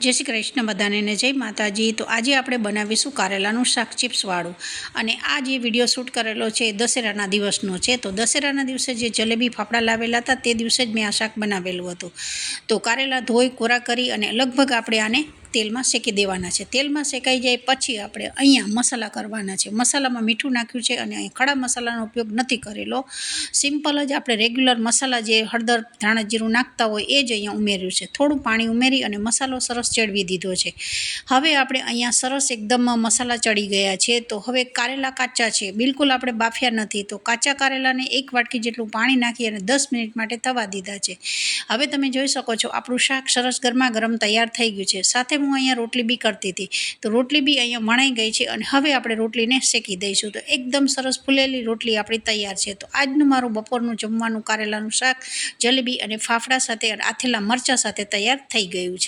જય શ્રી કૃષ્ણ બધાને જય માતાજી. તો આજે આપણે બનાવીશું કારેલાનું શાક ચિપ્સવાળું અને આ જે વીડિયો શૂટ કરેલો છે એ દશેરાના દિવસનો છે. તો દશેરાના દિવસે જે જલેબી ફાફડા લાવેલા હતા, તે દિવસે જ મેં આ શાક બનાવેલું હતું. તો કારેલા ધોઈ, કોરા કરી અને લગભગ આપણે આને તેલમાં શેકી દેવાના છે. તેલમાં શેકાઈ જાય પછી આપણે અહીંયા મસાલા કરવાના છે. મસાલામાં મીઠું નાખ્યું છે અને અહીં ખડા મસાલાનો ઉપયોગ નથી કરેલો. સિમ્પલ જ આપણે રેગ્યુલર મસાલા જે હળદર, ધાણા જીરું નાખતા હોય એ જ અહીંયા ઉમેર્યું છે. થોડું પાણી ઉમેરી અને મસાલો સરસ ચડવી દીધો છે. હવે આપણે અહીંયા સરસ એકદમ મસાલા ચડી ગયા છે. તો હવે કારેલા કાચા છે. બિલકુલ આપણે બાફ્યા નથી. તો કાચા કારેલાને એક વાટકી જેટલું પાણી નાખી અને દસ મિનિટ માટે થવા દીધા છે. હવે તમે જોઈ શકો છો આપણું શાક સરસ ગરમા ગરમ તૈયાર થઈ ગયું છે. સાથે હું અહીંયા રોટલી બી કરતી હતી. તો રોટલી બી અહીંયા વણાઈ ગઈ છે અને હવે આપણે રોટલીને શેકી દઈશું. તો એકદમ સરસ ફૂલેલી રોટલી આપણી તૈયાર છે. તો આજનું મારું બપોરનું જમવાનું કારેલાનું શાક, જલેબી અને ફાફડા સાથે અને આથેલા મરચાં સાથે તૈયાર થઈ ગયું છે.